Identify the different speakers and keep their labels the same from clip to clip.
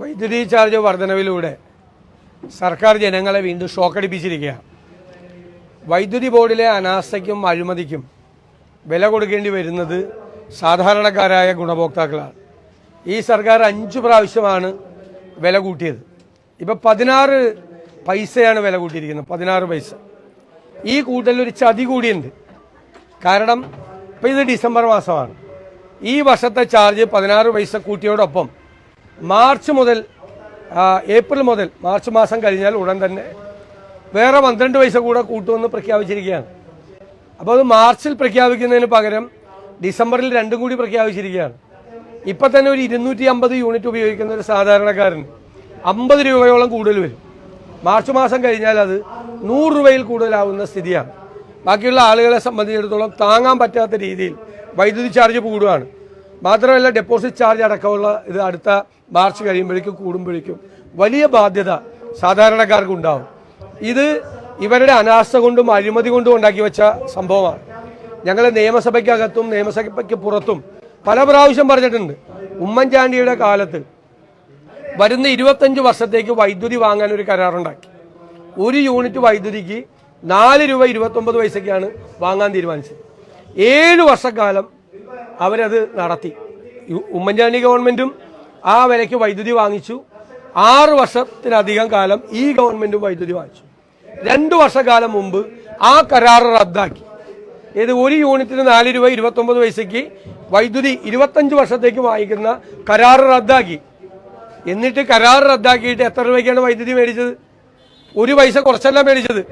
Speaker 1: വൈദ്യുതി ചാർജ് വർധനവിലൂടെ സർക്കാർ ജനങ്ങളെ വീണ്ടും ഷോക്കടിപ്പിച്ചിരിക്കുകയാണ് വൈദ്യുതി ബോർഡിലെ അനാസ്ഥയ്ക്കും അഴിമതിക്കും വില കൊടുക്കേണ്ടി വരുന്നത് സാധാരണക്കാരായ ഗുണഭോക്താക്കളാണ്. ഈ സർക്കാർ അഞ്ച് പ്രാവശ്യമാണ് വില കൂട്ടിയത്. ഇപ്പം പതിനാറ് പൈസയാണ് വില കൂട്ടിയിരിക്കുന്നത് പതിനാറ് പൈസ. ഈ കൂട്ടലൊരു ചതി കൂടിയുണ്ട്. കാരണം ഇപ്പം ഇത് ഡിസംബർ മാസമാണ്. ഈ വർഷത്തെ ചാർജ് പതിനാറ് പൈസ കൂട്ടിയോടൊപ്പം മാർച്ച് മുതൽ ഏപ്രിൽ മുതൽ മാർച്ച് മാസം കഴിഞ്ഞാൽ ഉടൻ തന്നെ വേറെ പന്ത്രണ്ട് പൈസ കൂടെ കൂട്ടുമെന്ന് പ്രഖ്യാപിച്ചിരിക്കുകയാണ്. അപ്പോൾ അത് മാർച്ചിൽ പ്രഖ്യാപിക്കുന്നതിന് പകരം ഡിസംബറിൽ രണ്ടും കൂടി പ്രഖ്യാപിച്ചിരിക്കുകയാണ്. ഇപ്പം തന്നെ ഒരു ഇരുന്നൂറ്റി അമ്പത് യൂണിറ്റ് ഉപയോഗിക്കുന്ന ഒരു സാധാരണക്കാരൻ അമ്പത് രൂപയോളം കൂടുതൽ വരും. മാർച്ച് മാസം കഴിഞ്ഞാൽ അത് നൂറ് രൂപയിൽ കൂടുതലാവുന്ന സ്ഥിതിയാണ്. ബാക്കിയുള്ള ആളുകളെ സംബന്ധിച്ചിടത്തോളം താങ്ങാൻ പറ്റാത്ത രീതിയിൽ വൈദ്യുതി ചാർജ് കൂടുകയാണ്. മാത്രമല്ല ഡെപ്പോസിറ്റ് ചാർജ് അടക്കമുള്ള ഇത് അടുത്ത മാർച്ച് കഴിയുമ്പോഴേക്കും കൂടുമ്പോഴേക്കും വലിയ ബാധ്യത സാധാരണക്കാർക്ക് ഉണ്ടാവും. ഇത് ഇവരുടെ അനാസ്ഥ കൊണ്ടും അഴിമതി കൊണ്ടും ഉണ്ടാക്കി വെച്ച സംഭവമാണ്. ഞങ്ങൾ നിയമസഭയ്ക്കകത്തും നിയമസഭയ്ക്ക് പുറത്തും പല പ്രാവശ്യം പറഞ്ഞിട്ടുണ്ട് ഉമ്മൻചാണ്ടിയുടെ കാലത്ത് വരുന്ന ഇരുപത്തഞ്ച് വർഷത്തേക്ക് വൈദ്യുതി വാങ്ങാൻ ഒരു കരാറുണ്ടാക്കി. ഒരു യൂണിറ്റ് വൈദ്യുതിക്ക് നാല് രൂപ ഇരുപത്തൊമ്പത് പൈസയ്ക്കാണ് വാങ്ങാൻ തീരുമാനിച്ചത്. ഏഴ് വർഷക്കാലം അവരത് നടത്തി. ഉമ്മൻചാണ്ടി ഗവൺമെന്റും ആ വിലയ്ക്ക് വൈദ്യുതി വാങ്ങിച്ചു. ആറ് വർഷത്തിനധികം കാലം ഈ ഗവൺമെന്റ് വൈദ്യുതി വാങ്ങിച്ചു. രണ്ടു വർഷക്കാലം മുമ്പ് ആ കരാർ റദ്ദാക്കി. ഇത് ഒരു യൂണിറ്റിന് നാല് രൂപ ഇരുപത്തൊമ്പത് പൈസയ്ക്ക് വൈദ്യുതി ഇരുപത്തഞ്ച് വർഷത്തേക്ക് വാങ്ങിക്കുന്ന കരാർ റദ്ദാക്കി. എന്നിട്ട് കരാർ റദ്ദാക്കിയിട്ട് എത്ര രൂപയ്ക്കാണ് വൈദ്യുതി മേടിച്ചത്? ഒരു പൈസ കുറച്ചല്ല മേടിച്ചത്.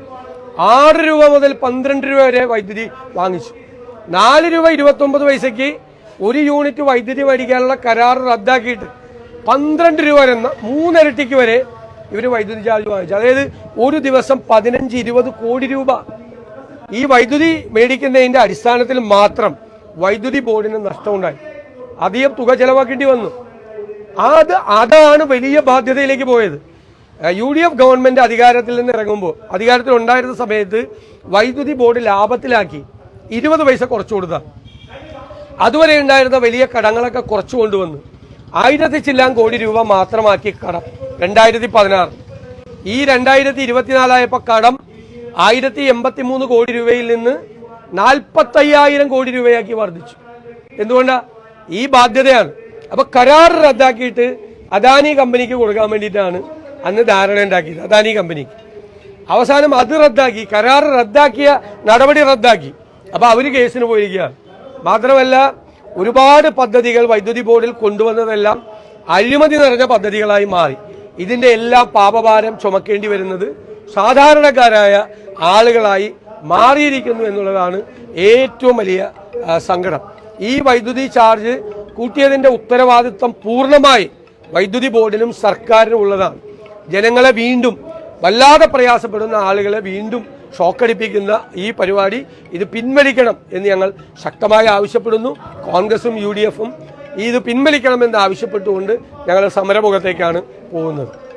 Speaker 1: ആറ് രൂപ മുതൽ പന്ത്രണ്ട് രൂപ വരെ വൈദ്യുതി വാങ്ങിച്ചു. നാല് രൂപ ഇരുപത്തൊമ്പത് പൈസയ്ക്ക് ഒരു യൂണിറ്റ് വൈദ്യുതി മേടിക്കാനുള്ള കരാർ റദ്ദാക്കിയിട്ട് പന്ത്രണ്ട് രൂപ വരെ മൂന്നിരട്ടിക്ക് വരെ ഇവർ വൈദ്യുതി ചാർജ് വാങ്ങിച്ചു. അതായത് ഒരു ദിവസം പതിനഞ്ച് ഇരുപത് കോടി രൂപ. ഈ വൈദ്യുതി മേടിക്കുന്നതിന്റെ അടിസ്ഥാനത്തിൽ മാത്രം വൈദ്യുതി ബോർഡിന് നഷ്ടമുണ്ടായി. അധികം തുക ചെലവാക്കേണ്ടി വന്നു. അത് അതാണ് വലിയ ബാധ്യതയിലേക്ക് പോയത്. യു ഡി എഫ് ഗവൺമെന്റ് അധികാരത്തിൽ നിന്ന് ഇറങ്ങുമ്പോൾ അധികാരത്തിൽ ഉണ്ടായിരുന്ന സമയത്ത് വൈദ്യുതി ബോർഡ് ലാഭത്തിലാക്കി ഇരുപത് പൈസ കുറച്ചു കൊടുത്ത. അതുവരെ ഉണ്ടായിരുന്ന വലിയ കടങ്ങളൊക്കെ കുറച്ചു കൊണ്ടുവന്നു. ആയിരത്തി ചില്ലാൻ കോടി രൂപ മാത്രമാക്കി കടം. രണ്ടായിരത്തി പതിനാറ് ഈ രണ്ടായിരത്തി ഇരുപത്തിനാലായപ്പോൾ കടം ആയിരത്തി എൺപത്തി മൂന്ന് കോടി രൂപയിൽ നിന്ന് നാൽപ്പത്തയ്യായിരം കോടി രൂപയാക്കി വർദ്ധിച്ചു. എന്തുകൊണ്ടാ? ഈ ബാധ്യതയാണ്. അപ്പൊ കരാർ റദ്ദാക്കിയിട്ട് അദാനി കമ്പനിക്ക് കൊടുക്കാൻ വേണ്ടിയിട്ടാണ് അന്ന് ധാരണ ഉണ്ടാക്കിയത് അദാനി കമ്പനിക്ക്. അവസാനം അത് റദ്ദാക്കി കരാർ റദ്ദാക്കിയ നടപടി റദ്ദാക്കി. അപ്പൊ അവർ കേസിന് പോയിരിക്കുകയാണ്. മാത്രമല്ല ഒരുപാട് പദ്ധതികൾ വൈദ്യുതി ബോർഡിൽ കൊണ്ടുവന്നതെല്ലാം അഴിമതി നിറഞ്ഞ പദ്ധതികളായി മാറി. ഇതിന്റെ എല്ലാ പാപഭാരം ചുമക്കേണ്ടി വരുന്നത് സാധാരണക്കാരായ ആളുകളായി മാറിയിരിക്കുന്നു എന്നുള്ളതാണ് ഏറ്റവും വലിയ സങ്കടം. ഈ വൈദ്യുതി ചാർജ് കൂട്ടിയതിന്റെ ഉത്തരവാദിത്വം പൂർണമായി വൈദ്യുതി ബോർഡിനും സർക്കാരിനും ഉള്ളതാണ്. ജനങ്ങളെ വീണ്ടും വല്ലാതെ പ്രയാസപ്പെടുന്ന ആളുകളെ വീണ്ടും ഷോക്കടിപ്പിക്കുന്ന ഈ പരിപാടി ഇത് പിൻവലിക്കണം എന്ന് ഞങ്ങൾ ശക്തമായി ആവശ്യപ്പെടുന്നു. കോൺഗ്രസും യു ഡി എഫും ഇത് പിൻവലിക്കണമെന്ന് ആവശ്യപ്പെട്ടുകൊണ്ട് ഞങ്ങൾ സമരമുഖത്തേക്കാണ് പോകുന്നത്.